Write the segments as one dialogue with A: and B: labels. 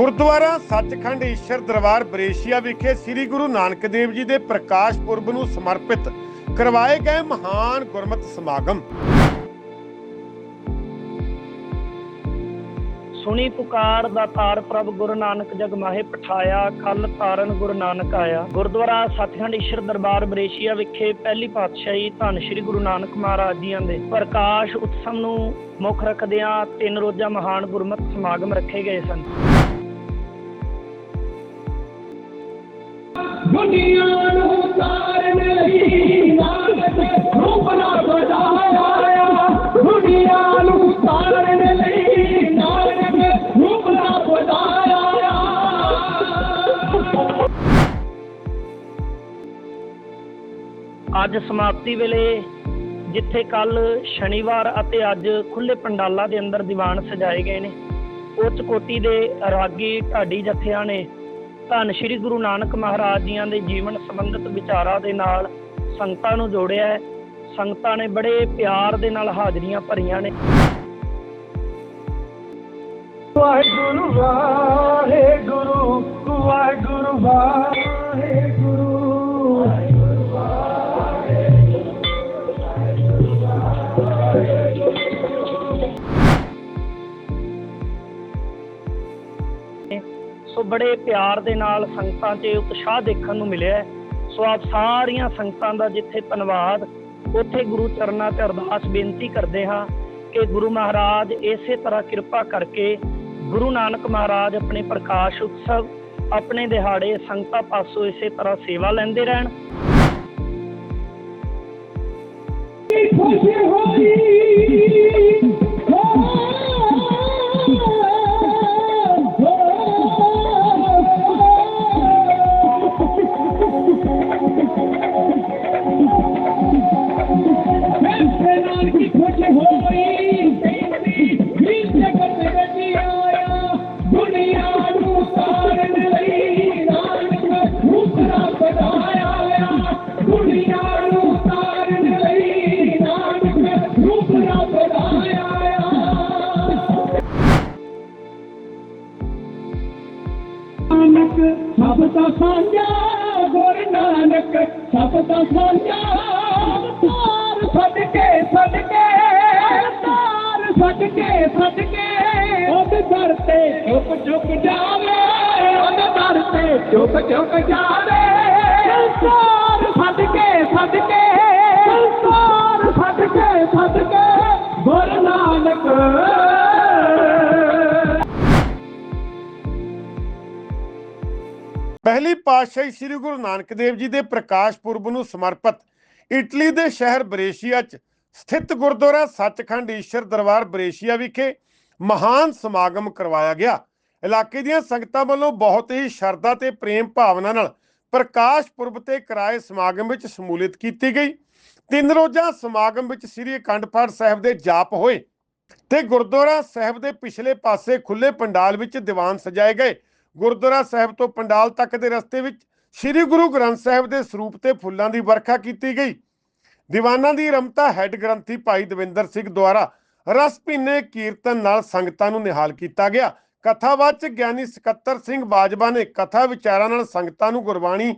A: ਗੁਰਦੁਆਰਾ ਸੱਚਖੰਡ ਈਸ਼ਰ ਦਰਬਾਰ Brescia ਵਿਖੇ ਸ੍ਰੀ ਗੁਰੂ ਨਾਨਕ ਦੇਵ ਜੀ ਦੇ ਪ੍ਰਕਾਸ਼ ਪੁਰਬ ਨੂੰ ਸਮਰਪਿਤ ਕਰਵਾਏ ਗਏ ਮਹਾਨ ਗੁਰਮਤਿ ਸਮਾਗਮ।
B: ਸੁਣੀ ਪੁਕਾਰ ਦਾ ਤਾਰ ਪ੍ਰਭ ਗੁਰੂ ਨਾਨਕ ਜਗ ਮਾਹੇ ਪਠਾਇਆ, ਖਲ ਤਾਰਨ ਗੁਰੂ ਨਾਨਕ ਆਇਆ। ਗੁਰਦੁਆਰਾ ਸਤਖੰਡ ਈਸ਼ਰ ਦਰਬਾਰ ਬਰੇਸ਼ੀਆ ਵਿਖੇ ਪਹਿਲੀ ਪਾਤਸ਼ਾਹੀ ਧੰਨ ਸ਼੍ਰੀ ਗੁਰੂ ਨਾਨਕ ਮਹਾਰਾਜ ਜੀਆਂ ਦੇ ਪ੍ਰਕਾਸ਼ ਉਤਸਵ ਨੂੰ ਮੁੱਖ ਰੱਖਦਿਆਂ ਤਿੰਨ ਰੋਜ਼ਾ ਮਹਾਨ ਗੁਰਮਤਿ ਸਮਾਗਮ ਰੱਖੇ ਗਏ ਸਨ। ਅੱਜ ਸਮਾਪਤੀ ਵੇਲੇ ਜਿੱਥੇ ਕੱਲ ਸ਼ਨੀਵਾਰ ਅਤੇ ਅੱਜ ਖੁੱਲੇ ਪੰਡਾਲਾਂ ਦੇ ਅੰਦਰ ਦੀਵਾਨ ਸਜਾਏ ਗਏ ਨੇ। ਉੱਚ ਕੋਟੀ ਦੇ ਰਾਗੀ ਢਾਡੀ ਜਥਿਆਂ ਨੇ ਧੰਨ ਸ਼੍ਰੀ ਗੁਰੂ ਨਾਨਕ ਮਹਾਰਾਜ ਜੀਆਂ ਦੇ ਜੀਵਨ ਸੰਬੰਧਿਤ ਵਿਚਾਰਾਂ ਦੇ ਨਾਲ ਸੰਗਤਾਂ ਨੂੰ ਜੋੜਿਆ ਹੈ। ਸੰਗਤਾਂ ਨੇ ਬੜੇ ਪਿਆਰ ਦੇ ਨਾਲ ਹਾਜ਼ਰੀਆਂ ਭਰੀਆਂ ਨੇ।
C: ਵਾਹਿਗੁਰੂ ਵਾਹਿਗੁਰੂ ਵਾਹਿਗੁਰੂ ਵਾਹਿਗੁਰੂ
B: ਬੜੇ ਪਿਆਰ ਦੇ ਨਾਲ ਸੰਗਤਾਂ 'ਚ ਉਤਸ਼ਾਹ ਦੇਖਣ ਨੂੰ ਮਿਲਿਆ ਸੋ ਆਪ ਸਾਰੀਆਂ ਸੰਗਤਾਂ ਦਾ ਜਿੱਥੇ ਧੰਨਵਾਦ, ਉੱਥੇ ਗੁਰੂ ਚਰਨਾਂ 'ਚ ਅਰਦਾਸ ਬੇਨਤੀ ਕਰਦੇ ਹਾਂ ਕਿ ਗੁਰੂ ਮਹਾਰਾਜ ਇਸੇ ਤਰ੍ਹਾਂ ਕਿਰਪਾ ਕਰਕੇ ਗੁਰੂ ਨਾਨਕ ਮਹਾਰਾਜ ਆਪਣੇ ਪ੍ਰਕਾਸ਼ ਉਤਸਵ, ਆਪਣੇ ਦਿਹਾੜੇ ਸੰਗਤਾਂ ਪਾਸੋਂ ਇਸੇ ਤਰ੍ਹਾਂ ਸੇਵਾ ਲੈਂਦੇ ਰਹਿਣ।
C: ਖੁਸ਼ੀ ਹੋਈ ਸਭ ਦਾ ਸਾਂਝਾ ਗੁਰ ਨਾਨਕ ਸਭ ਦਾ ਸਾਂਝਾ ਸਦਕੇ ਸਦਕੇ ਤਾਰ ਛੱਡ ਕੇ ਉਹਦੇ ਦਰ ਤੇ ਚੁੱਕ ਚੁੱਕ ਜਾਵੇ, ਉਹਦੇ ਦਰ ਤੇ ਚੁੱਕ ਚੁੱਕ ਜਾਵੇ। ਤਾਰ ਛੱਡ ਕੇ ਛੱਡ ਕੇ, ਤਾਰ ਛੱਡ ਨਾਨਕ।
A: ਪਹਿਲੀ ਪਾਤਸ਼ਾਹੀ ਸ੍ਰੀ ਗੁਰੂ ਨਾਨਕ ਦੇਵ ਜੀ ਦੇ ਪ੍ਰਕਾਸ਼ ਪੁਰਬ ਨੂੰ ਸਮਰਪਿਤ ਇਟਲੀ ਦੇ ਸ਼ਹਿਰ ਬਰੇਸ਼ੀਆ 'ਚ ਸਥਿਤ ਗੁਰਦੁਆਰਾ ਸੱਚਖੰਡ ਈਸ਼ਰ ਦਰਬਾਰ ਬਰੇਸ਼ੀਆ ਵਿਖੇ ਮਹਾਨ ਸਮਾਗਮ ਕਰਵਾਇਆ ਗਿਆ। ਇਲਾਕੇ ਦੀਆਂ ਸੰਗਤਾਂ ਵੱਲੋਂ ਬਹੁਤ ਹੀ ਸ਼ਰਧਾ ਤੇ ਪ੍ਰੇਮ ਭਾਵਨਾ ਨਾਲ ਪ੍ਰਕਾਸ਼ ਪੁਰਬ ਤੇ ਕਰਾਏ ਸਮਾਗਮ ਵਿੱਚ ਸ਼ਮੂਲੀਅਤ ਕੀਤੀ ਗਈ। ਤਿੰਨ ਰੋਜ਼ਾ ਸਮਾਗਮ ਵਿੱਚ ਸ੍ਰੀ ਅਖੰਡ ਪਾਠ ਸਾਹਿਬ ਦੇ ਜਾਪ ਹੋਏ ਤੇ ਗੁਰਦੁਆਰਾ ਸਾਹਿਬ ਦੇ ਪਿਛਲੇ ਪਾਸੇ ਖੁੱਲੇ ਪੰਡਾਲ ਵਿੱਚ ਦੀਵਾਨ ਸਜਾਏ ਗਏ। ਗੁਰਦੁਆਰਾ ਸਾਹਿਬ ਤੋਂ ਪੰਡਾਲ ਤੱਕ ਦੇ ਰਸਤੇ ਵਿੱਚ ਸ੍ਰੀ ਗੁਰੂ ਗ੍ਰੰਥ ਸਾਹਿਬ ਦੇ ਸਰੂਪ ਤੇ ਫੁੱਲਾਂ ਦੀ ਵਰਖਾ ਕੀਤੀ ਗਈ। ਦੀਵਾਨਾਂ ਦੀ ਰਮਤਾ ਹੈੱਡ ਗ੍ਰੰਥੀ ਭਾਈ ਦਵਿੰਦਰ ਸਿੰਘ ਦੁਆਰਾ ਰਸ ਭਿੰਨੇ ਕੀਰਤਨ ਨਾਲ ਸੰਗਤਾਂ ਨੂੰ ਨਿਹਾਲ ਕੀਤਾ ਗਿਆ। ਕਥਾਵਾਚਕ ਗਿਆਨੀ ਸਕੱਤਰ ਸਿੰਘ ਬਾਜਵਾ ਨੇ ਕਥਾ ਵਿਚਾਰਾਂ ਨਾਲ ਸੰਗਤਾਂ ਨੂੰ ਗੁਰਬਾਣੀ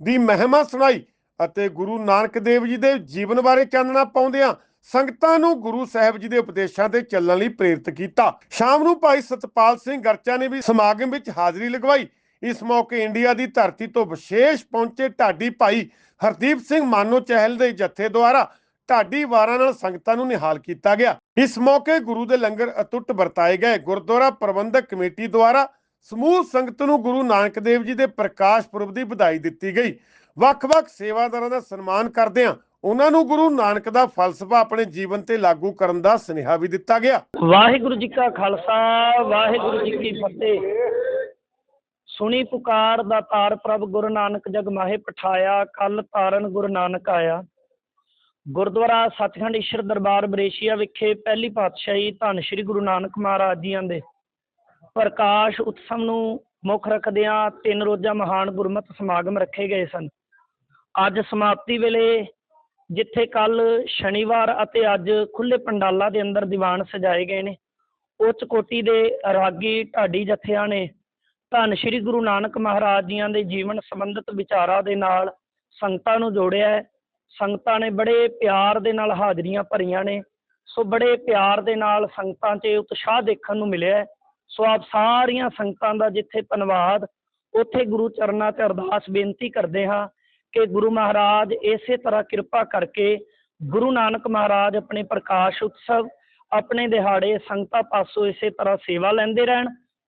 A: ਦੀ ਮਹਿਮਾ ਸੁਣਾਈ ਅਤੇ ਗੁਰੂ ਨਾਨਕ ਦੇਵ ਜੀ ਦੇ ਜੀਵਨ ਬਾਰੇ ਚਾਨਣਾ ਪਾਉਂਦਿਆਂ ਸੰਗਤਾਂ ਨੂੰ ਗੁਰੂ ਸਾਹਿਬ ਜੀ ਦੇ ਉਪਦੇਸ਼ਾਂ ਤੇ ਚੱਲਣ ਲਈ ਪ੍ਰੇਰਿਤ ਕੀਤਾ। ਸ਼ਾਮ ਨੂੰ ਭਾਈ ਸਤਪਾਲ ਸਿੰਘ ਗਰਚਾ ਨੇ ਵੀ ਸਮਾਗਮ ਵਿੱਚ ਹਾਜ਼ਰੀ ਲਗਵਾਈ। ਇਸ ਮੌਕੇ ਇੰਡੀਆ ਦੀ ਧਰਤੀ ਤੋਂ ਵਿਸ਼ੇਸ਼ ਪਹੁੰਚੇ ਢਾਡੀ ਭਾਈ ਹਰਦੀਪ ਸਿੰਘ ਮਾਨੋ ਚਹਿਲ ਦੇ ਜਥੇ ਦੁਆਰਾ ਢਾਡੀ ਵਾਰਾਂ ਨਾਲ ਸੰਗਤਾਂ ਨੂੰ ਨਿਹਾਲ ਕੀਤਾ ਗਿਆ। ਇਸ ਮੌਕੇ ਗੁਰੂ ਦੇ ਲੰਗਰ ਅਟੁੱਟ ਵਰਤਾਏ ਗਏ। ਗੁਰਦੁਆਰਾ ਪ੍ਰਬੰਧਕ ਕਮੇਟੀ ਦੁਆਰਾ ਸਮੂਹ ਸੰਗਤ ਨੂੰ ਗੁਰੂ ਨਾਨਕ ਦੇਵ ਜੀ ਦੇ ਪ੍ਰਕਾਸ਼ ਪੁਰਬ ਦੀ ਵਧਾਈ ਦਿੱਤੀ ਗਈ। ਵੱਖ-ਵੱਖ ਸੇਵਾਦਾਰਾਂ ਦਾ ਸਨਮਾਨ ਕਰਦਿਆਂ ਉਹਨਾਂ ਨੂੰ ਗੁਰੂ ਨਾਨਕ ਦਾ ਫਲਸਫਾ ਆਪਣੇ ਜੀਵਨ ਤੇ ਲਾਗੂ ਕਰਨ ਦਾ ਸੁਨੇਹਾ ਵੀ ਦਿੱਤਾ ਗਿਆ।
B: ਵਾਹਿਗੁਰੂ ਜੀ ਕਾ ਖਾਲਸਾ, ਵਾਹਿਗੁਰੂ ਜੀ ਕੀ ਫਤਿਹ। ਸੁਣੀ ਪੁਕਾਰ ਦਾ ਤਾਰ ਪ੍ਰਭ ਗੁਰੂ ਨਾਨਕ ਜਗ ਮਾਹੇ ਪਠਾਇਆ ਕੱਲ ਤਾਰਨ ਗੁਰੂ ਨਾਨਕ ਆਇਆ। ਗੁਰਦੁਆਰਾ ਸੱਚਖੰਡ ਈਸ਼ਰ ਦਰਬਾਰ ਬਰੇਸ਼ੀਆ ਵਿਖੇ ਪਹਿਲੀ ਪਾਤਸ਼ਾਹੀ ਧੰਨ ਸ਼੍ਰੀ ਗੁਰੂ ਨਾਨਕ ਮਹਾਰਾਜ ਜੀਆਂ ਦੇ ਪ੍ਰਕਾਸ਼ ਉਤਸਵ ਨੂੰ ਮੁੱਖ ਰੱਖਦਿਆਂ ਤਿੰਨ ਰੋਜ਼ਾ ਮਹਾਨ ਗੁਰਮਤਿ ਸਮਾਗਮ ਰੱਖੇ ਗਏ ਸਨ। ਅੱਜ ਸਮਾਪਤੀ ਵੇਲੇ ਜਿੱਥੇ ਕੱਲ ਸ਼ਨੀਵਾਰ ਅਤੇ ਅੱਜ ਖੁੱਲੇ ਪੰਡਾਲਾਂ ਦੇ ਅੰਦਰ ਦੀਵਾਨ ਸਜਾਏ ਗਏ ਨੇ, ਉੱਚ ਕੋਟੀ ਦੇ ਰਾਗੀ ਢਾਡੀ ਜਥਿਆਂ ਨੇ ਧੰਨ ਸ਼੍ਰੀ ਗੁਰੂ ਨਾਨਕ ਮਹਾਰਾਜ ਜੀਆਂ ਦੇ ਜੀਵਨ ਸੰਬੰਧਿਤ ਵਿਚਾਰਾਂ ਦੇ ਨਾਲ ਸੰਗਤਾਂ ਨੂੰ ਜੋੜਿਆ ਹੈ। ਸੰਗਤਾਂ ਨੇ ਬੜੇ ਪਿਆਰ ਦੇ ਨਾਲ ਹਾਜ਼ਰੀਆਂ ਭਰੀਆਂ ਨੇ। ਸੋ ਬੜੇ ਪਿਆਰ ਦੇ ਨਾਲ ਸੰਗਤਾਂ 'ਚ ਉਤਸ਼ਾਹ ਦੇਖਣ ਨੂੰ ਮਿਲਿਆ ਹੈ। ਸੋ ਆਪ ਸਾਰੀਆਂ ਸੰਗਤਾਂ ਦਾ ਜਿੱਥੇ ਧੰਨਵਾਦ, ਉੱਥੇ ਗੁਰੂ ਚਰਨਾਂ 'ਚ ਅਰਦਾਸ ਬੇਨਤੀ ਕਰਦੇ ਹਾਂ ਕਿ ਗੁਰੂ ਮਹਾਰਾਜ ਇਸੇ ਤਰ੍ਹਾਂ ਕਿਰਪਾ ਕਰਕੇ ਗੁਰੂ ਨਾਨਕ ਮਹਾਰਾਜ ਆਪਣੇ ਪ੍ਰਕਾਸ਼ ਉਤਸਵ, ਆਪਣੇ ਦਿਹਾੜੇ ਸੰਗਤਾਂ ਪਾਸੋਂ ਇਸੇ ਤਰ੍ਹਾਂ ਸੇਵਾ ਲੈਂਦੇ ਰਹਿਣ।